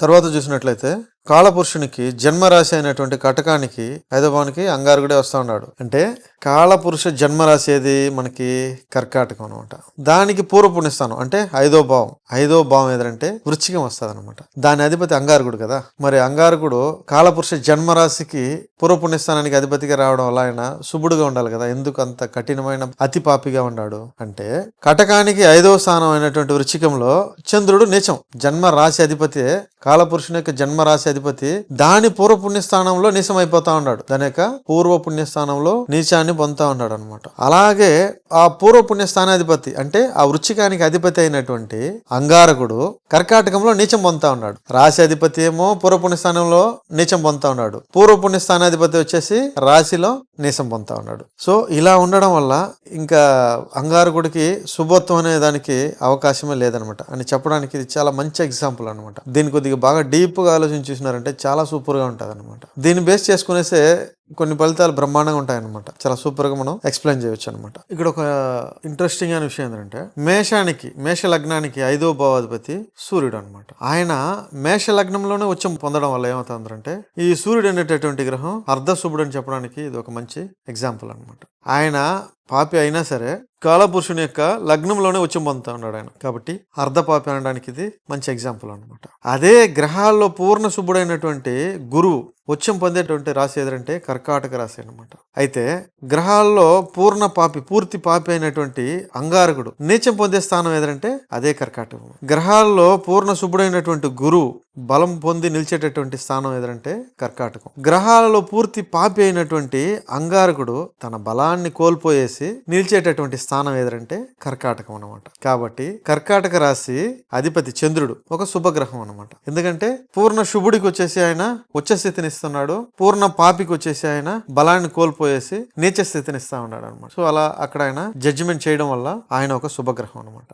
తర్వాత చూసినట్లయితే కాళపురుషునికి జన్మరాశి అయినటువంటి కటకానికి ఐదో భావానికి అంగారకుడే వస్తా ఉన్నాడు. అంటే కాళపురుష జన్మరాశి ఏది? మనకి కర్కాటకం అనమాట దానికి పూర్వపుణ్యస్థానం అంటే ఐదో భావం. ఐదో భావం ఏదంటే వృచ్చికం వస్తుంది అనమాట దాని అధిపతి అంగారకుడు కదా. మరి అంగారకుడు కాళపురుష జన్మరాశికి పూర్వపుణ్యస్థానానికి అధిపతిగా రావడం వల్ల ఆయన శుభుడుగా ఉండాలి కదా. ఎందుకు అంత కఠినమైన అతి పాపిగా ఉన్నాడు? అంటే కటకానికి ఐదో స్థానం అయినటువంటి వృచ్చికంలో చంద్రుడు నిచం. జన్మ రాశి అధిపతి కాలపురుషుని యొక్క జన్మ రాశి అధిపతి దాని పూర్వ పుణ్యస్థానంలో నీచం అయిపోతా ఉన్నాడు. దాని యొక్క పూర్వ పుణ్యస్థానంలో నీచాన్ని పొందుతా ఉన్నాడు అనమాట అలాగే ఆ పూర్వ పుణ్యస్థానాధిపతి అంటే ఆ వృచ్చికానికి అధిపతి అయినటువంటి అంగారకుడు కర్కాటకంలో నీచం పొందుతా ఉన్నాడు. రాశి అధిపతి ఏమో పూర్వ పుణ్యస్థానంలో నీచం పొందుతా ఉన్నాడు. పూర్వ పుణ్యస్థానాధిపతి వచ్చేసి రాశిలో నీచం పొందుతా ఉన్నాడు. సో ఇలా ఉండడం వల్ల ఇంకా అంగారకుడికి శుభత్వం అనే దానికి అవకాశమే లేదనమాట అని చెప్పడానికి ఇది చాలా మంచి ఎగ్జాంపుల్ అనమాట దీని కొద్దిగా బాగా డీప్గా ఆలోచించి చూసినారంటే చాలా సూపర్గా అనమాట దీన్ని బేస్ చేసుకునేసే కొన్ని ఫలితాలు బ్రహ్మాండంగా ఉంటాయన్నమాట. చాలా సూపర్గా మనం ఎక్స్ప్లెయిన్ చేయొచ్చు అనమాట ఇక్కడ ఒక ఇంట్రెస్టింగ్ అయిన విషయం ఏంటంటే మేషానికి మేష లగ్నానికి ఐదో భావాధిపతి సూర్యుడు అనమాట ఆయన మేష లగ్నంలోనే ఉచ్చం పొందడం వల్ల ఏమవుతుందంటే ఈ సూర్యుడు అనేటటువంటి గ్రహం అర్ధ శుభుడు అని చెప్పడానికి ఇది ఒక మంచి ఎగ్జాంపుల్ అనమాట ఆయన పాపి అయినా సరే కాలపురుషుని యొక్క లగ్నంలోనే వచ్చి పొందుతా ఉన్నాడు ఆయన. కాబట్టి అర్ధ పాపి అనడానికి ఇది మంచి ఎగ్జాంపుల్ అనమాట అదే గ్రహాల్లో పూర్ణ శుభుడైనటువంటి గురువు ఉచ్చం పొందేటువంటి రాశి ఏదంటే కర్కాటక రాశి అనమాట అయితే గ్రహాల్లో పూర్ణ పాపి పూర్తి పాపి అయినటువంటి అంగారకుడు నీచం పొందే స్థానం ఏదంటే అదే కర్కాటకం. గ్రహాల్లో పూర్ణ శుభుడైనటువంటి గురువు బలం పొంది నిలిచేటటువంటి స్థానం ఏదంటే కర్కాటకం. గ్రహాలలో పూర్తి పాపి అయినటువంటి అంగారకుడు తన బలాన్ని కోల్పోయేసి నిలిచేటటువంటి స్థానం ఏదంటే కర్కాటకం అనమాట కాబట్టి కర్కాటక రాశి అధిపతి చంద్రుడు ఒక శుభగ్రహం అనమాట ఎందుకంటే పూర్ణ శుభుడికి వచ్చేసి ఆయన ఉచ్చ స్థితిని ఇస్తున్నాడు పూర్ణ పాపికి వచ్చేసి ఆయన బలాన్ని కోల్పోయేసి నీచ స్థితిని ఇస్తా ఉన్నాడు అనమాట సో అలా అక్కడ ఆయన జడ్జిమెంట్ చేయడం వల్ల ఆయన ఒక శుభగ్రహం అనమాట